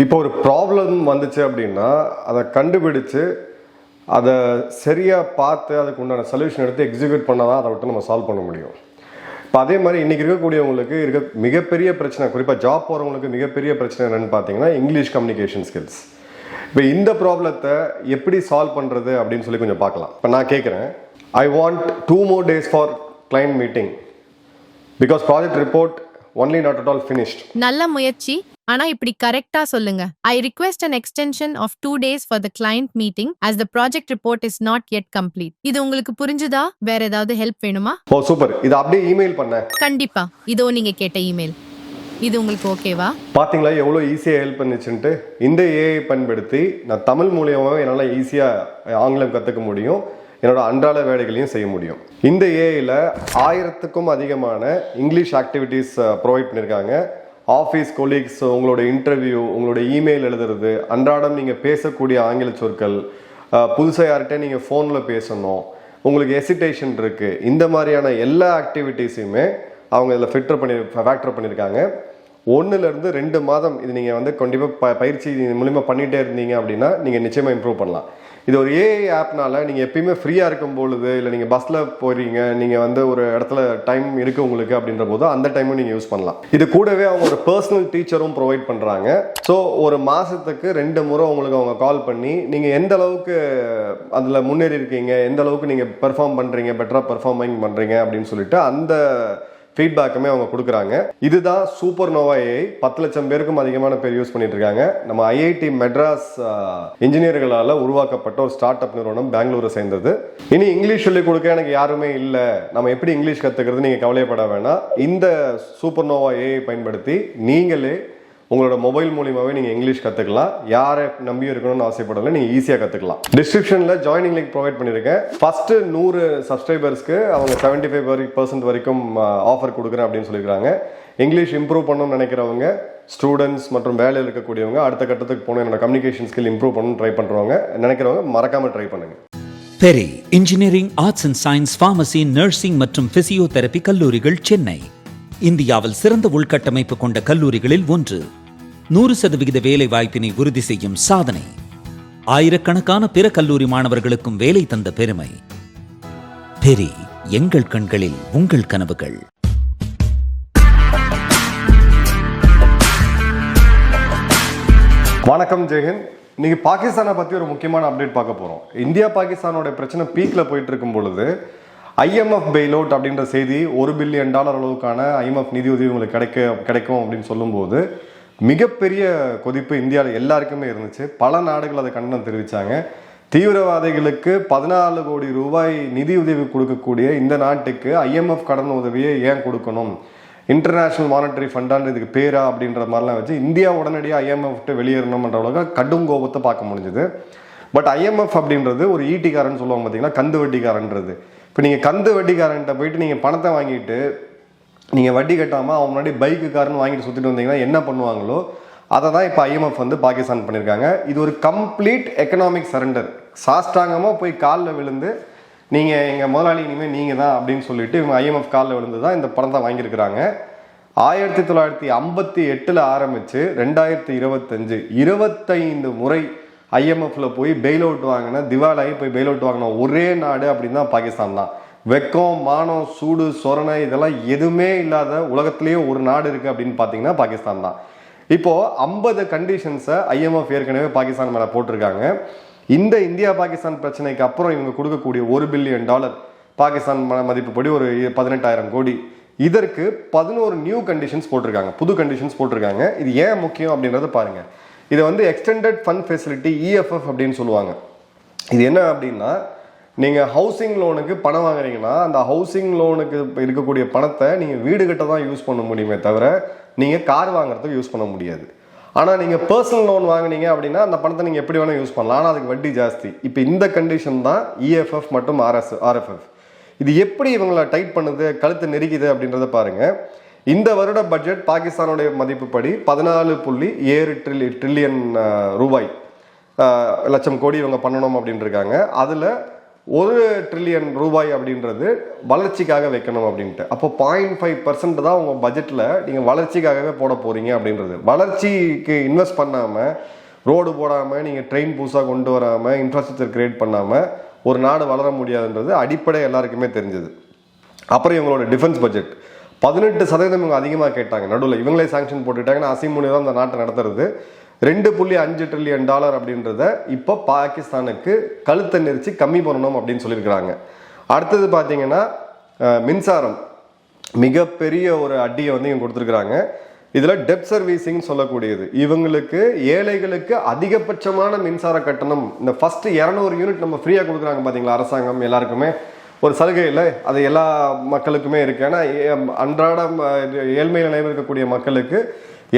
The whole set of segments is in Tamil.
இப்போ ஒரு ப்ராப்ளம் வந்துச்சு அப்படின்னா அதை கண்டுபிடிச்சு அதை சரியாக பார்த்து அதுக்கு உண்டான சொல்யூஷன் எடுத்து எக்ஸிக்யூட் பண்ணால் தான் அதை விட்டு நம்ம சால்வ் பண்ண முடியும். இப்போ அதே மாதிரி இன்றைக்கி இருக்கக்கூடியவங்களுக்கு இருக்க மிகப்பெரிய பிரச்சனை குறிப்பாக ஜாப் போகிறவங்களுக்கு மிகப்பெரிய பிரச்சனை என்னென்னு பார்த்தீங்கன்னா இங்கிலீஷ் கம்யூனிகேஷன் ஸ்கில்ஸ் இப்போ இந்த ப்ராப்ளத்தை எப்படி சால்வ் பண்ணுறது அப்படின்னு சொல்லி கொஞ்சம் பார்க்கலாம். இப்போ நான் கேட்குறேன் I want two more days for client meeting because project report only not at all finished. நல்ல முயற்சி. ஆனா இப்படி கரெக்டா சொல்லுங்க. I request an extension of two days for the client meeting as the project report is not yet complete இது உங்களுக்கு புரிஞ்சுதா? வேற ஏதாவது ஹெல்ப் வேணுமா? ஓ சூப்பர் இதை அப்படியே இமெயில் பண்ணேன் கண்டிப்பா. இதோ நீங்க கேட்ட இமெயில் இது உங்களுக்கு ஓகேவா பார்த்தீங்களா எவ்வளோ ஈஸியாக ஹெல்ப் பண்ணுச்சுன்ட்டு. இந்த ஏஐ பயன்படுத்தி நான் தமிழ் மூலியமாக என்னால் ஈஸியாக ஆங்கிலம் கற்றுக்க முடியும். என்னோட அன்றாட வேலைகளையும் செய்ய முடியும். இந்த ஏஐயில் ஆயிரத்துக்கும் அதிகமான இங்கிலீஷ் ஆக்டிவிட்டீஸ் ப்ரொவைட் பண்ணியிருக்காங்க ஆஃபீஸ் கொலீக்ஸ் உங்களோட இன்டர்வியூ உங்களோட இமெயில் எழுதுறது அன்றாடம் நீங்கள் பேசக்கூடிய ஆங்கில சொற்கள் புதுசாக யார்கிட்ட நீங்கள் ஃபோனில் பேசணும் உங்களுக்கு எசிட்டேஷன் இருக்குது இந்த மாதிரியான எல்லா ஆக்டிவிட்டீஸையுமே அவங்க இதில் ஃபில்டர் பண்ணி ஃபேக்டர் பண்ணியிருக்காங்க ஒன்றுலேருந்து ரெண்டு மாதம் இது நீங்கள் வந்து கண்டிப்பாக ப பயிற்சி மூலிமா பண்ணிகிட்டே இருந்தீங்க அப்படின்னா நீங்கள் நிச்சயமாக இம்ப்ரூவ் பண்ணலாம். இது ஒரு ஏஐ ஆப்னால நீங்கள் எப்பயுமே ஃப்ரீயாக இருக்கும் பொழுது இல்லை நீங்கள் பஸ்ஸில் போகிறீங்க நீங்கள் வந்து ஒரு இடத்துல டைம் இருக்குது உங்களுக்கு அப்படின்ற போது அந்த டைமும் நீங்கள் யூஸ் பண்ணலாம். இது கூடவே அவங்க ஒரு பர்சனல் டீச்சரும் ப்ரொவைட் பண்ணுறாங்க ஸோ ஒரு மாதத்துக்கு ரெண்டு முறை உங்களுக்கு அவங்க கால் பண்ணி நீங்கள் எந்த அளவுக்கு அதில் முன்னேறி இருக்கீங்க எந்த அளவுக்கு நீங்கள் பெர்ஃபார்ம் பண்ணுறீங்க பெட்டராக பெர்ஃபார்மிங் பண்ணுறீங்க அப்படின்னு சொல்லிட்டு அந்த ஃபீட்பேக்குமே அவங்க கொடுக்குறாங்க. இதுதான் சூப்பர் நோவா ஏஐ பத்து லட்சம் பேருக்கும் அதிகமான பேர் யூஸ் பண்ணிட்டு இருக்காங்க நம்ம ஐஐடி மெட்ராஸ் இன்ஜினியர்களால் உருவாக்கப்பட்ட ஒரு ஸ்டார்ட் அப் நிறுவனம் பெங்களூரை சேர்ந்தது. இனி இங்கிலீஷ் சொல்லிக் கொடுக்க எனக்கு யாருமே இல்லை. நம்ம எப்படி இங்கிலீஷ் கற்றுக்கிறது நீங்கள் கவலைப்பட வேணாம். இந்த சூப்பர் நோவா ஏஐ பயன்படுத்தி நீங்களே உங்களோட மொபைல் மூலியமாகவே நீங்கள் இங்கிலீஷ் கற்றுக்கலாம் யாரை நம்பி இருக்கணும்னு ஆசைப்படலை நீங்கள் ஈஸியாக கற்றுக்கலாம் டிஸ்கிரிப்ஷனில் ஜாயினிங் லிங்க் ப்ரொவைட் பண்ணியிருக்கேன் ஃபஸ்ட்டு நூறு சப்ஸ்கிரைபர்ஸ்க்கு அவங்க செவன்ட்டி ஃபைவ் பர்சன்ட் வரைக்கும் ஆஃபர் கொடுக்குறேன் அப்படின்னு சொல்லியிருக்காங்க இங்கிலீஷ் இம்ப்ரூவ் பண்ணணும்னு நினைக்கிறவங்க ஸ்டூடெண்ட்ஸ் மற்றும் வேலையில் இருக்கக்கூடியவங்க அடுத்த கட்டத்துக்கு போன என்னோட கம்யூனிகேஷன் ஸ்கில் இம்ப்ரூவ் பண்ணணும்னு ட்ரை பண்ணுறவங்க நினைக்கிறவங்க மறக்காமல் ட்ரை பண்ணுங்கள் Peri engineering arts and science pharmacy nursing மற்றும் பிசியோதெரபி கல்லூரிகள் சென்னை. இந்தியாவில் சிறந்த உள்கட்டமைப்பு கொண்ட கல்லூரிகளில் ஒன்று. நூறு சதவிகித வேலை வாய்ப்பினை உறுதி செய்யும் சாதனை. ஆயிரக்கணக்கான பிற கல்லூரி மாணவர்களுக்கும் வேலை தந்த பெருமை. பெரி எங்கள் கண்களில் உங்கள் கனவுகள். வணக்கம் ஜெயஹிந்த் இன்னைக்கு பாகிஸ்தானை பற்றி ஒரு முக்கியமான அப்டேட் பார்க்க போகிறோம் இந்தியா பாகிஸ்தானோட பிரச்சனை பீக்கில் போயிட்டு இருக்கும் பொழுது ஐஎம்எஃப் பெயிலவுட் அப்படின்ற செய்தி ஒரு பில்லியன் டாலர் அளவுக்கான ஐஎம்எஃப் நிதியுதவி உங்களுக்கு கிடைக்க கிடைக்கும் அப்படின்னு சொல்லும்போது மிகப்பெரிய கொதிப்பு இந்தியாவில் எல்லாருக்குமே இருந்துச்சு. பல நாடுகள் அதை கண்டனம் தெரிவித்தாங்க தீவிரவாதிகளுக்கு பதினாலு கோடி ரூபாய் நிதியுதவி கொடுக்கக்கூடிய இந்த நாட்டுக்கு ஐஎம்எஃப் கடன் உதவியை ஏன் கொடுக்கணும்? இன்டர்நேஷனல் மானிட்டரி ஃபண்டான இதுக்கு பேரா அப்படின்ற மாதிரிலாம் வச்சு இந்தியா உடனடியாக ஐஎம்எஃப் வெளியேறணும்ன்ற அளவுக்கு கடும் கோபத்தை பார்க்க முடிஞ்சுது. பட் ஐஎம்எஃப் அப்படின்றது ஒரு ஈட்டிக்காரன் சொல்லுவாங்க பார்த்தீங்கன்னா கந்து வட்டிக்காரன்றது இப்போ நீங்கள் கந்து வட்டிக்காரன்ட்ட போயிட்டு நீங்கள் பணத்தை வாங்கிட்டு நீங்கள் வட்டி கட்டாமல் அவங்க முன்னாடி பைக்கு காரன் வாங்கிட்டு சுற்றிட்டு வந்தீங்கன்னா என்ன பண்ணுவாங்களோ அதை தான் இப்போ ஐஎம்எஃப் வந்து பாகிஸ்தான் பண்ணியிருக்காங்க இது ஒரு கம்ப்ளீட் எக்கனாமிக் சரண்டர் சாஷ்டாங்கமாக போய் காலில் விழுந்து நீங்கள் எங்கள் முதலாளி இனிமேல் நீங்கள் தான் அப்படின்னு சொல்லிட்டு இவங்க ஐஎம்எஃப் காலில் விழுந்து தான் இந்த பணத்தை வாங்கியிருக்கிறாங்க. ஆயிரத்தி தொள்ளாயிரத்தி ஐம்பத்தி எட்டில் ஆரம்பித்து ரெண்டாயிரத்தி இருபத்தஞ்சு இருபத்தைந்து முறை ஐஎம்எஃப்ல போய் பெயில் அவுட் வாங்கின திவாலாகி போய் பெயில் அவுட் வாங்கின ஒரே நாடு அப்படின்னு தான் பாகிஸ்தான் தான். வெக்கம் மானம் சூடு சொரணை இதெல்லாம் எதுவுமே இல்லாத உலகத்திலேயே ஒரு நாடு இருக்குது அப்படின்னு பார்த்தீங்கன்னா பாகிஸ்தான் தான். இப்போது ஐம்பது கண்டிஷன்ஸை ஐஎம்எஃப் ஏற்கனவே பாகிஸ்தான் மேலே போட்டிருக்காங்க. இந்த இந்தியா பாகிஸ்தான் பிரச்சனைக்கு அப்புறம் இவங்க கொடுக்கக்கூடிய ஒரு பில்லியன் டாலர் பாகிஸ்தான் ம- மதிப்புப்படி ஒரு பதினெட்டாயிரம் கோடி. இதற்கு பதினோரு நியூ கண்டிஷன்ஸ் போட்டிருக்காங்க. புது கண்டிஷன்ஸ் போட்டிருக்காங்க. இது ஏன் முக்கியம் அப்படின்றத பாருங்கள் இதை வந்து எக்ஸ்டெண்டட் ஃபண்ட் ஃபெசிலிட்டி இஎஃப்எஃப் அப்படின்னு சொல்லுவாங்க. இது என்ன அப்படின்னா நீங்கள் ஹவுசிங் லோனுக்கு பணம் வாங்குறீங்கன்னா அந்த ஹவுசிங் லோனுக்கு இருக்கக்கூடிய பணத்தை நீங்கள் வீடு கிட்ட தான் யூஸ் பண்ண முடியுமே தவிர நீங்கள் கார் வாங்குறதுக்கு யூஸ் பண்ண முடியாது. ஆனால் நீங்கள் பர்சனல் லோன் வாங்குனீங்க அப்படின்னா அந்த பணத்தை நீங்கள் எப்படி வேணால் யூஸ் பண்ணலாம். ஆனால் அதுக்கு வட்டி ஜாஸ்தி. இப்போ இந்த கண்டிஷன் தான் இஎஃப்எஃப் மற்றும் ஆர்எஸ் ஆர்எஃப்எஃப் இது எப்படி இவங்களை டைட் பண்ணுது கழுத்து நெருக்குது அப்படின்றத பாருங்கள் இந்த வருட பட்ஜெட் பாகிஸ்தானுடைய மதிப்புப்படி பதினாலு புள்ளி ஏழு ட்ரில்லி ட்ரில்லியன் ரூபாய் லட்சம் கோடி இவங்க பண்ணணும் அப்படின்னு இருக்காங்க அதில் ஒரு ட்ரில்லியன் ரூபாய் அப்படின்றது வளர்ச்சிக்காக வைக்கணும் அப்படின்ட்டு. அப்போ பாயிண்ட் ஃபைவ் பர்சன்ட் தான் உங்கள் பட்ஜெட்டில் நீங்கள் வளர்ச்சிக்காகவே போட போகிறீங்க அப்படின்றது. வளர்ச்சிக்கு இன்வெஸ்ட் பண்ணாமல் ரோடு போடாமல் நீங்கள் ட்ரெயின் புதுசாக கொண்டு வராமல் இன்ஃப்ராஸ்ட்ரக்சர் கிரியேட் பண்ணாமல் ஒரு நாடு வளர முடியாதுன்றது அடிப்படை எல்லாருக்குமே தெரிஞ்சது. அப்புறம் இவங்களோட டிஃபென்ஸ் பட்ஜெட் பதினெட்டு சதவீதம் இவங்க அதிகமாக கேட்டாங்க. நடுவில் இவங்களே சாங்ஷன் போட்டுட்டாங்கன்னா அசிமுனி தான் அந்த நாட்டை நடத்துறது. ரெண்டு புள்ளி அஞ்சு ட்ரில்லியன் டாலர் அப்படின்றத இப்போ பாகிஸ்தானுக்கு கழுத்தை நெரிச்சு கம்மி பண்ணணும் அப்படின்னு சொல்லியிருக்கிறாங்க. அடுத்தது பார்த்தீங்கன்னா மின்சாரம். மிகப்பெரிய ஒரு அடியை வந்து இவங்க கொடுத்துருக்குறாங்க. இதில் டெப் சர்வீசிங் சொல்லக்கூடியது. இவங்களுக்கு ஏழைகளுக்கு அதிகபட்சமான மின்சார கட்டணம் இந்த ஃபஸ்ட்டு இரநூறு யூனிட் நம்ம ஃப்ரீயாக கொடுக்குறாங்க பார்த்தீங்களா அரசாங்கம் எல்லாருக்குமே. ஒரு சலுகை இல்லை அது எல்லா மக்களுக்குமே இருக்கு. ஏன்னா அன்றாடம் இது ஏழ்மை நிலையில் இருக்கக்கூடிய மக்களுக்கு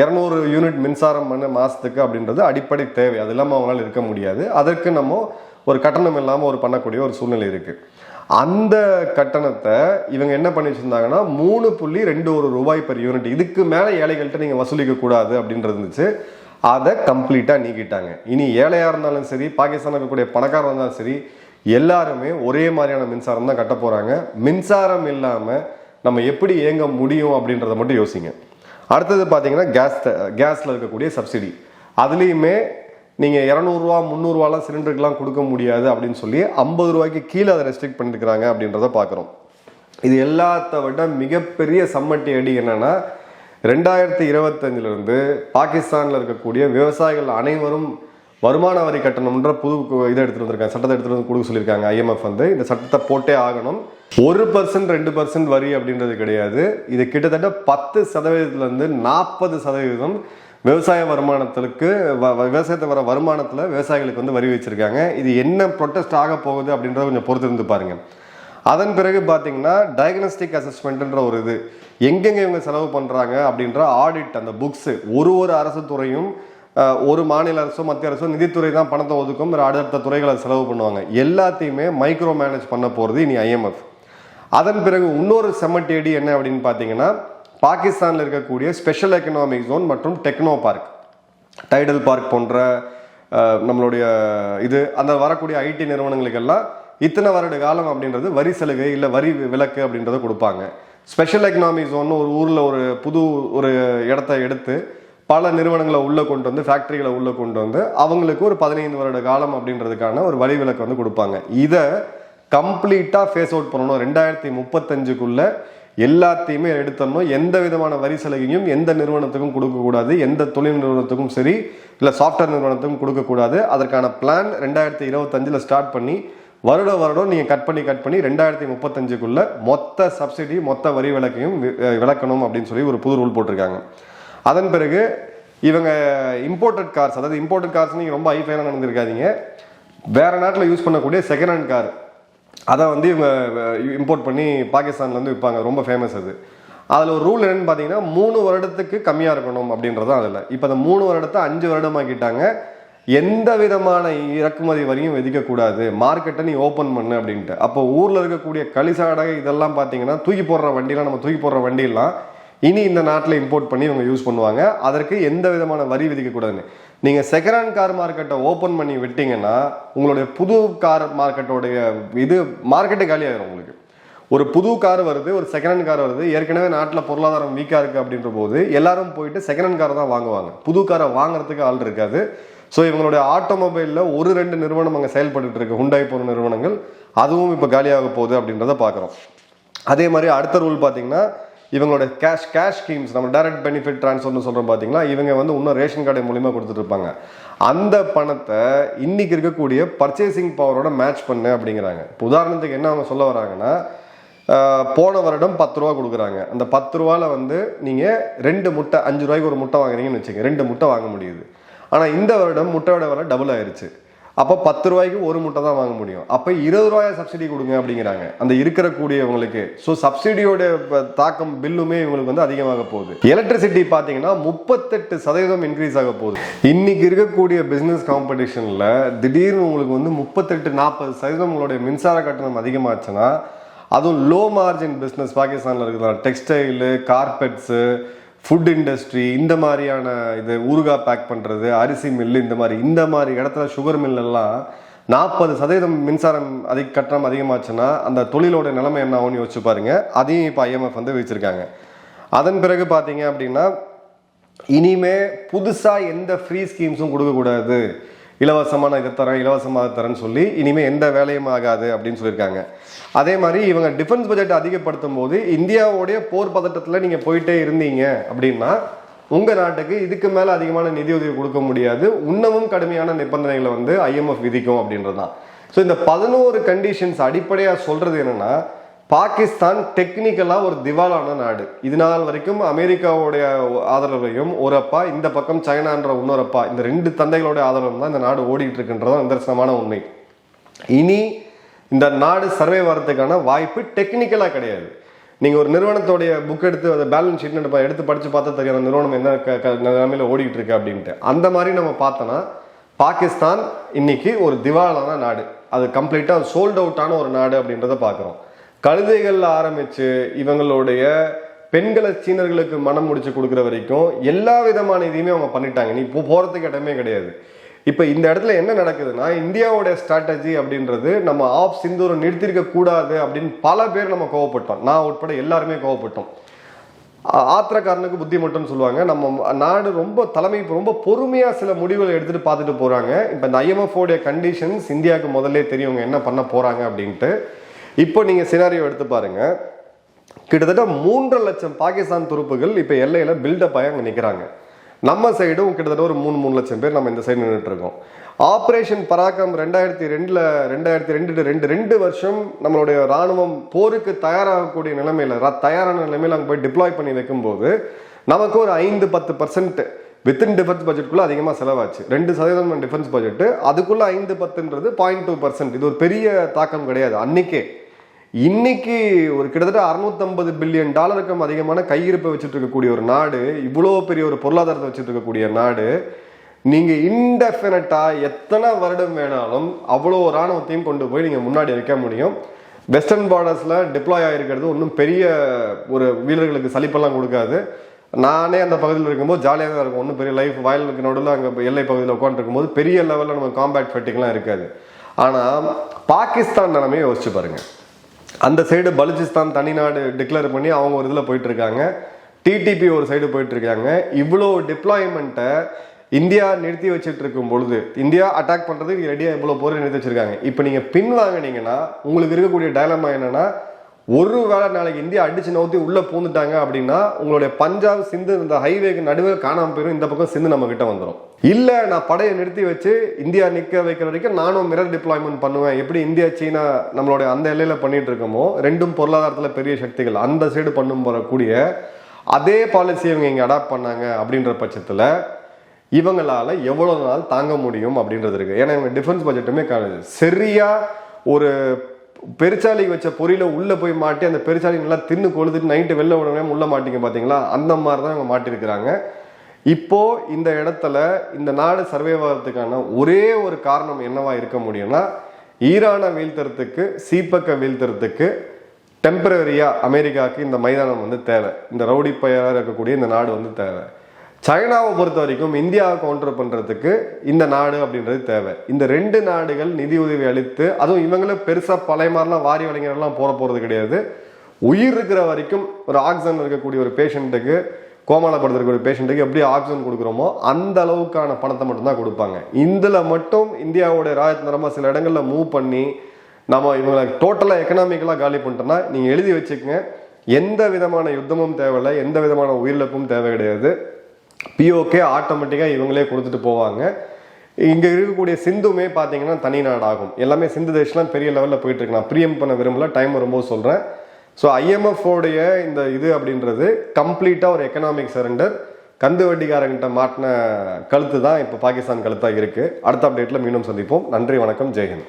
இரநூறு யூனிட் மின்சாரம் பண்ண மாதத்துக்கு அப்படின்றது அடிப்படை தேவை. அது இல்லாமல் அவங்களால இருக்க முடியாது. அதற்கு நம்ம ஒரு கட்டணம் இல்லாமல் ஒரு பண்ணக்கூடிய ஒரு சூழ்நிலை இருக்குது அந்த கட்டணத்தை இவங்க என்ன பண்ணி வச்சுருந்தாங்கன்னா மூணு புள்ளி ரெண்டு ஒரு ரூபாய் பர் யூனிட் இதுக்கு மேலே ஏழைகள்கிட்ட நீங்கள் வசூலிக்க கூடாது அப்படின்றது இருந்துச்சு. அதை கம்ப்ளீட்டாக நீக்கிட்டாங்க. இனி ஏழையாக இருந்தாலும் சரி பாகிஸ்தான் இருக்கக்கூடிய பணக்காரர் இருந்தாலும் சரி எல்லாருமே ஒரே மாதிரியான மின்சாரம் தான் கட்ட போகிறாங்க மின்சாரம் இல்லாமல் நம்ம எப்படி இயங்க முடியும் அப்படின்றத மட்டும் யோசிங்க. அடுத்தது பார்த்தீங்கன்னா கேஸ் கேஸில் இருக்கக்கூடிய சப்சிடி அதுலேயுமே நீங்கள் இரநூறுவா முந்நூறுவாலாம் சிலிண்டருக்குலாம் கொடுக்க முடியாது அப்படின்னு சொல்லி ஐம்பது ரூபாய்க்கு கீழே அதை ரெஸ்ட்ரிக்ட் பண்ணியிருக்கிறாங்க அப்படின்றத பார்க்குறோம் இது எல்லாத்த விட மிகப்பெரிய சம்மட்டி அடி என்னென்னா ரெண்டாயிரத்தி இருபத்தஞ்சிலிருந்து பாகிஸ்தானில் இருக்கக்கூடிய விவசாயிகள் அனைவரும் வருமான வரி கட்டணம்ன்ற புது இதை எடுத்துகிட்டு வந்திருக்காங்க. சட்டத்தை எடுத்துகிட்டு வந்து கொடுக்க சொல்லியிருக்காங்க. ஐஎம்எஃப் வந்து இந்த சட்டத்தை போட்டே ஆகணும். ஒரு பர்சன்ட் ரெண்டு பர்சன்ட் வரி அப்படின்றது கிடையாது. இது கிட்டத்தட்ட பத்து சதவீதத்துலேருந்து நாற்பது சதவீதம் விவசாய வருமானத்திற்கு வ- விவசாயத்தை வர வருமானத்தில் விவசாயிகளுக்கு வந்து வரி வச்சுருக்காங்க. இது என்ன ப்ரொட்டஸ்ட் ஆக போகுது அப்படின்றத கொஞ்சம் பொறுத்து இருந்து பாருங்க. அதன் பிறகு பார்த்தீங்கன்னா டயக்னஸ்டிக் அசஸ்மெண்ட்ன்ற ஒரு இது. எங்கெங்கே இவங்க செலவு பண்ணுறாங்க அப்படின்ற ஆடிட் அந்த புக்ஸு ஒரு ஒரு அரசு துறையும் ஒரு மாநில அரசோ மத்திய அரசோ நிதித்துறை தான் பணத்தை ஒதுக்கும். அடுத்த துறைகளை செலவு பண்ணுவாங்க. எல்லாத்தையுமே மைக்ரோ மேனேஜ் பண்ண போகிறது இனி ஐஎம்எஃப் அதன் பிறகு இன்னொரு செம்மட்டேடி என்ன அப்படின்னு பார்த்தீங்கன்னா பாகிஸ்தானில் இருக்கக்கூடிய ஸ்பெஷல் எக்கனாமிக் ஜோன் மற்றும் டெக்னோ பார்க் டைடல் பார்க் போன்ற நம்மளுடைய இது அந்த வரக்கூடிய ஐடி நிறுவனங்களுக்கெல்லாம் இத்தனை வருட காலம் அப்படின்றது வரி சலுகை இல்லை வரி விலக்கு அப்படின்றத கொடுப்பாங்க. ஸ்பெஷல் எக்கனாமிக் ஜோன் ஒரு ஊரில் ஒரு புது ஒரு இடத்த எடுத்து பல நிறுவனங்களை உள்ளே கொண்டு வந்து ஃபேக்டரிகளை உள்ளே கொண்டு வந்து அவங்களுக்கு ஒரு பதினைந்து வருட காலம் அப்படின்றதுக்கான ஒரு வரி விலக்கு வந்து கொடுப்பாங்க. இதை கம்ப்ளீட்டாக ஃபேஸ் அவுட் பண்ணணும். ரெண்டாயிரத்தி முப்பத்தஞ்சுக்குள்ளே எல்லாத்தையுமே எடுத்தரணும் எந்த விதமான வரி சலுகையும் எந்த நிறுவனத்துக்கும் கொடுக்கக்கூடாது. எந்த தொழில் நிறுவனத்துக்கும் சரி இல்லை சாஃப்ட்வேர் நிறுவனத்துக்கும் கொடுக்கக்கூடாது. அதற்கான பிளான் ரெண்டாயிரத்தி இருபத்தஞ்சில் ஸ்டார்ட் பண்ணி வருடம் வருடம் நீங்கள் கட் பண்ணி கட் பண்ணி ரெண்டாயிரத்தி முப்பத்தஞ்சுக்குள்ளே மொத்த சப்சிடி மொத்த வரி விலக்கையும் வி- அப்படின்னு சொல்லி ஒரு புது ரூல் போட்டிருக்காங்க. அதன் பிறகு இவங்க இம்போர்ட்டட் கார்ஸ் அதாவது இம்போர்ட்டட் கார்ஸ் நீங்கள் ரொம்ப ஹைஃபைனாக நடந்திருக்காதீங்க வேறு நாட்டில் யூஸ் பண்ணக்கூடிய செகண்ட் ஹேண்ட் கார் அதை வந்து இவங்க இம்போர்ட் பண்ணி பாகிஸ்தானில் வந்து விற்பாங்க ரொம்ப ஃபேமஸ் அது. அதில் ஒரு ரூல் என்னென்னு பார்த்தீங்கன்னா மூணு வருடத்துக்கு கம்மியாக இருக்கணும் அப்படின்றதும் அதில். இப்போ அந்த மூணு வருடத்தை அஞ்சு வருடமாக்கிட்டாங்க. எந்த விதமான இறக்குமதி வரையும் விதிக்கக்கூடாது. மார்க்கெட்டை நீ ஓப்பன் பண்ணு அப்படின்ட்டு. அப்போ ஊரில் இருக்கக்கூடிய களிசாடகை இதெல்லாம் பார்த்தீங்கன்னா தூக்கி போடுற வண்டிலாம் நம்ம தூக்கி போடுற வண்டியெல்லாம் இனி இந்த நாட்டில் இம்போர்ட் பண்ணி இவங்க யூஸ் பண்ணுவாங்க. அதற்கு எந்த விதமான வரி விதிக்கக்கூடாதுன்னு. நீங்கள் செகண்ட் ஹேண்ட் கார் மார்க்கெட்டை ஓப்பன் பண்ணி விட்டீங்கன்னா உங்களுடைய புது கார் மார்க்கெட்டோடைய இது மார்க்கெட்டே காலியாகிடும் உங்களுக்கு. ஒரு புது கார் வருது ஒரு செகண்ட் ஹேண்ட் கார் வருது ஏற்கனவே நாட்டில் பொருளாதாரம் வீக்காக இருக்குது அப்படின்ற போது எல்லாரும் போயிட்டு செகண்ட் ஹேண்ட் காரை தான் வாங்குவாங்க. புது காரை வாங்குறதுக்கு ஆள் இருக்காது. ஸோ இவங்களுடைய ஆட்டோமொபைலில் ஒரு ரெண்டு நிறுவனம் அங்கே செயல்பட்டு இருக்கு. ஹுண்டாய் போன்ற நிறுவனங்கள். அதுவும் இப்போ காலியாக போகுது அப்படின்றத பார்க்குறோம் அதே மாதிரி அடுத்த ரூல் பார்த்தீங்கன்னா இவங்களோட கேஷ் கேஷ் ஸ்கீம்ஸ் நம்ம டைரக்ட் பெனிஃபிட் ட்ரான்ஸ்ஃபர்னு சொல்கிறோம் பார்த்தீங்களா இவங்க வந்து இன்னும் ரேஷன் கார்டு மூலிமா கொடுத்துட்ருப்பாங்க அந்த பணத்தை இன்றைக்கி இருக்கக்கூடிய பர்ச்சேசிங் பவரோட மேட்ச் பண்ணு அப்படிங்கிறாங்க. இப்போ உதாரணத்துக்கு என்ன அவங்க சொல்ல வராங்கன்னா போன வருடம் பத்து ரூபா கொடுக்குறாங்க. அந்த பத்து ரூபாவில் வந்து நீங்கள் ரெண்டு முட்டை அஞ்சு ரூபாய்க்கு ஒரு முட்டை வாங்குறீங்கன்னு வச்சுக்கோங்க. ரெண்டு முட்டை வாங்க முடியுது. ஆனால் இந்த வருடம் முட்டையோட விலை டபுள் ஆயிருச்சு. அப்போ பத்து ரூபாய்க்கு ஒரு முட்டை தான் வாங்க முடியும். அப்போ இருபது ரூபாய சப்சிடி கொடுங்க அப்படிங்கிறாங்க. அந்த இருக்கிற கூடியவங்களுக்கு ஸோ சப்சிடியோட தாக்கம் பில்லுமே இவங்களுக்கு வந்து அதிகமாக போகுது. எலக்ட்ரிசிட்டி பார்த்தீங்கன்னா முப்பத்தெட்டு சதவீதம் இன்க்ரீஸ் ஆக போகுது. இன்னைக்கு இருக்கக்கூடிய பிஸ்னஸ் காம்படிஷனில் திடீர்னு உங்களுக்கு வந்து முப்பத்தெட்டு நாற்பது சதவீதம் உங்களுடைய மின்சார கட்டணம் அதிகமாச்சுன்னா அதுவும் லோ மார்ஜின் பிஸ்னஸ் பாகிஸ்தானில் இருக்கிற டெக்ஸ்டைலு கார்பெட்ஸு ஃபுட் இண்டஸ்ட்ரி இந்த மாதிரியான இது ஊறுகாய் பேக் பண்ணுறது அரிசி மில்லு இந்த மாதிரி இந்த மாதிரி இடத்துல சுகர் மில்லெல்லாம் நாற்பது சதவீதம் மின்சாரம் அதிக கட்டணம் அதிகமாச்சுன்னா அந்த தொழிலோட நிலைமை என்ன ஆகும்னு யோசிச்சு பாருங்க. அதையும் இப்போ ஐஎம்எஃப் வந்து வச்சிருக்காங்க அதன் பிறகு பார்த்தீங்க அப்படின்னா இனிமே புதுசாக எந்த ஃப்ரீ ஸ்கீம்ஸும் கொடுக்கக்கூடாது. இலவசமான இதை தரேன் இலவசமாக தரேன்னு சொல்லி இனிமே எந்த வேலையும் ஆகாது அப்படின்னு சொல்லியிருக்காங்க. அதே மாதிரி இவங்க டிஃபென்ஸ் பட்ஜெட் அதிகப்படுத்தும் போது இந்தியாவுடைய போர் பதட்டத்தில் நீங்கள் போயிட்டே இருந்தீங்க அப்படின்னா உங்கள் நாட்டுக்கு இதுக்கு மேலே அதிகமான நிதியுதவி கொடுக்க முடியாது. இன்னமும் கடுமையான நிபந்தனைகளை வந்து ஐஎம்எஃப் விதிக்கும் அப்படின்றது தான் ஸோ இந்த பதினோரு கண்டிஷன்ஸ் அடிப்படையாக சொல்கிறது என்னன்னா பாகிஸ்தான் டெக்னிக்கலாக ஒரு திவாலான நாடு. இது நாள் வரைக்கும் அமெரிக்காவுடைய ஆதரவையும் ஒரு அப்பா இந்த பக்கம் சைனான்ற இன்னொரு அப்பா இந்த ரெண்டு தந்தைகளோட ஆதரவும் தான் இந்த நாடு ஓடிட்டு இருக்குன்றதான் நிதர்சனமான உண்மை. இனி இந்த நாடு சர்வே வரதுக்கான வாய்ப்பு டெக்னிக்கலாக கிடையாது. நீங்கள் ஒரு நிறுவனத்தோடைய புக் எடுத்து அதை பேலன்ஸ் ஷீட் எடுத்து படித்து பார்த்தா தெரியும் அந்த நிறுவனம் என்ன க- ஓடிக்கிட்டு இருக்கு அப்படின்ட்டு. அந்த மாதிரி நம்ம பார்த்தோன்னா பாகிஸ்தான் இன்னைக்கு ஒரு திவாலான நாடு. அது கம்ப்ளீட்டாக சோல்ட் அவுட்டான ஒரு நாடு அப்படின்றத பார்க்குறோம். கழுதைகள் ஆரம்பிச்சு இவங்களுடைய பெண்களை சீனர்களுக்கு மனம் முடிச்சு கொடுக்குற வரைக்கும் எல்லா விதமான இதையுமே அவங்க பண்ணிட்டாங்க. நீ இப்போ போகிறதுக்கு இடமே கிடையாது. இப்போ இந்த இடத்துல என்ன நடக்குதுன்னா இந்தியாவுடைய ஸ்ட்ராட்டஜி அப்படின்றது நம்ம ஆஃப் சிந்தூரை நிறுத்திருக்க கூடாது அப்படின்னு பல பேர் நம்ம கோவப்பட்டோம். நான் உட்பட எல்லாருமே கோவப்பட்டோம். ஆத்திரக்காரனுக்கு புத்தி மட்டும்னு சொல்லுவாங்க. நம்ம நாடு ரொம்ப தலைமை ரொம்ப பொறுமையாக சில முடிவுகளை எடுத்துகிட்டு பார்த்துட்டு போகிறாங்க இப்போ இந்த IMF கண்டிஷன்ஸ் இந்தியாவுக்கு முதல்ல தெரியவங்க என்ன பண்ண போகிறாங்க அப்படின்ட்டு. இப்போ நீங்கள் சினாரியோ எடுத்து பாருங்கள் கிட்டத்தட்ட மூன்றரை லட்சம் பாகிஸ்தான் துருப்புகள் இப்போ எல்லையில் பில்டப் ஆகி அங்கே நிற்கிறாங்க நம்ம சைடும் கிட்டத்தட்ட ஒரு மூணு மூணு லட்சம் பேர் நம்ம இந்த சைடு நின்றுட்டு இருக்கோம். ஆப்ரேஷன் பராக்கம் ரெண்டாயிரத்தி ரெண்டில் ரெண்டாயிரத்தி ரெண்டு ரெண்டு ரெண்டு வருஷம் நம்மளுடைய ராணுவம் போருக்கு தயாராகக்கூடிய நிலைமையில் தயாரான நிலைமையில் அங்கே போய் டிப்ளாய் பண்ணி வைக்கும்போது நமக்கு ஒரு ஐந்து பத்து பர்சன்ட் வித்தின் டிஃபென்ஸ் பட்ஜெட்குள்ளே அதிகமாக செலவாச்சு. ரெண்டு சதவீதம் டிஃபென்ஸ் பட்ஜெட் அதுக்குள்ளே ஐந்து பத்துன்றது பாயிண்ட் டூ பர்சன்ட் இது ஒரு பெரிய தாக்கம் கிடையாது. அன்னைக்கே இன்னைக்கு ஒரு கிட்டத்தட்ட 650 பில்லியன் டாலருக்கும் அதிகமான கையிருப்பை வச்சுட்டு இருக்கக்கூடிய ஒரு நாடு இவ்வளோ பெரிய ஒரு பொருளாதாரத்தை வச்சுட்டு இருக்கக்கூடிய நாடு நீங்கள் இன்டெஃபினட்டாக எத்தனை வருடம் வேணாலும் அவ்வளோ ராணுவத்தையும் கொண்டு போய் நீங்கள் முன்னாடி வைக்க முடியும். வெஸ்டர்ன் பார்டர்ஸில் டிப்ளாய் ஆகிருக்கிறது ஒன்றும் பெரிய ஒரு வீரர்களுக்கு சலிப்பெல்லாம் கொடுக்காது. நானே அந்த பகுதியில் இருக்கும்போது ஜாலியாக தான் இருக்கும். ஒன்றும் பெரிய லைஃப் வயலுக்கு நடுவில் அங்கே எல்லை பகுதியில் உட்காந்துருக்கும் போது பெரிய லெவலில் நம்ம காம்பேக்ட் ஃபெட்டிங்லாம் இருக்காது. ஆனால் பாகிஸ்தான் நிலமையை யோசிச்சு பாருங்கள் அந்த சைடு பலுச்சிஸ்தான் தனிநாடு டிக்ளேர் பண்ணி அவங்க ஒரு இதில் போயிட்டுருக்காங்க. டிடிபி ஒரு சைடு போயிட்டுருக்காங்க. இவ்வளோ டிப்ளாய்மெண்ட்டை இந்தியா நிறுத்தி வச்சுட்டு இருக்கும் பொழுது இந்தியா அட்டாக் பண்ணுறதுக்கு ரெடியாக இவ்வளோ போரை நிறுத்தி வச்சுருக்காங்க. இப்போ நீங்கள் பின் வாங்குனீங்கன்னா உங்களுக்கு இருக்கக்கூடிய டைலமா என்னென்னா ஒரு வேளை நாளைக்கு இந்தியா அடிச்சு நவுத்தி உள்ள பூந்துட்டாங்க அப்படின்னா உங்களுடைய பஞ்சாப் சிந்து இந்த ஹைவேக்கு நடுவே காணாம போயிடும் இந்த பக்கம் சிந்து நம்ம கிட்ட வந்துடும் இல்ல நான் படையை நிறுத்தி வச்சு இந்தியா நிக்க வைக்கிற வரைக்கும் நானும் மிரர் டிப்ளாய்மெண்ட் பண்ணுவேன். எப்படி இந்தியா சீனா நம்மளுடைய அந்த எல்லையில பண்ணிட்டு இருக்கோமோ ரெண்டும் பொருளாதாரத்துல பெரிய சக்திகள். அந்த சைடு பண்ணும் வரக்கூடிய அதே பாலிசி இவங்க இங்க அடாப்ட் பண்ணாங்க அப்படின்ற பட்சத்துல இவங்களால எவ்வளவு நாள் தாங்க முடியும் அப்படின்றது இருக்கு. ஏன்னா இவங்க டிஃபென்ஸ் பட்ஜெட்டுமே காணுது. சரியா ஒரு பெருச்சாலி வச்ச பொரியில உள்ள போய் மாட்டி அந்த பெருச்சாலி நல்லா தின்னு கொழுதுட்டு நைட்டு வெளில உடனே உள்ள மாட்டிங்க பாத்தீங்களா? அந்த மாதிரி தான் இவங்க மாட்டிருக்கிறாங்க. இப்போ இந்த இடத்துல இந்த நாடு சர்வே ஒரே ஒரு காரணம் என்னவா இருக்க முடியும்னா ஈரானை வீழ்த்துறதுக்கு சீப்பக்க வீழ்த்துறதுக்கு டெம்பரரியாக அமெரிக்காவுக்கு இந்த மைதானம் வந்து தேவை. இந்த ரவுடி பையாக இருக்கக்கூடிய இந்த நாடு வந்து தேவை. சைனாவை பொறுத்த வரைக்கும் இந்தியாவை கவுண்டர் பண்ணுறதுக்கு இந்த நாடு அப்படின்றது தேவை. இந்த ரெண்டு நாடுகள் நிதி உதவி அளித்து அதுவும் இவங்களும் பெருசாக பழைய மாதிரிலாம் வாரி வழங்கினர்லாம் போட போகிறது கிடையாது. உயிர் இருக்கிற வரைக்கும் ஒரு ஆக்சிஜன் இருக்கக்கூடிய ஒரு பேஷண்ட்டுக்கு கோமாளப்படுத்திருக்கிற ஒரு பேஷண்ட்டுக்கு எப்படி ஆக்சிஜன் கொடுக்குறோமோ அந்த அளவுக்கான பணத்தை மட்டும்தான் கொடுப்பாங்க. இதில் மட்டும் இந்தியாவோட ராஜதந்திரமா சில இடங்களில் மூவ் பண்ணி நம்ம இவங்களை டோட்டலாக எக்கனாமிக்கலாக காலி பண்ணிட்டோம்னா நீங்கள் எழுதி வச்சுக்கோங்க எந்த விதமான யுத்தமும் தேவையில்லை எந்த விதமான உயிரிழப்பும் தேவை கிடையாது. பிஓகே ஆட்டோமேட்டிக்காக இவங்களே கொடுத்துட்டு போவாங்க. இங்கே இருக்கக்கூடிய சிந்துமே பார்த்தீங்கன்னா தனி நாடாகும். எல்லாமே சிந்து தேஷ்லாம் பெரிய லெவலில் போயிட்டு இருக்கு. நான் பிரியம் பண்ண விரும்பல டைம் ரொம்ப சொல்கிறேன் ஸோ ஐஎம்எஃப்டைய இந்த இது அப்படின்றது கம்ப்ளீட்டாக ஒரு எக்கனாமிக் சரண்டர் கந்து வட்டிக்காரங்கிட்ட மாட்டின கழுத்து தான் இப்போ பாகிஸ்தான் கழுத்தாக இருக்குது அடுத்த அப்டேட்டில் மீண்டும் சந்திப்போம். நன்றி வணக்கம் ஜெயஹிந்த்.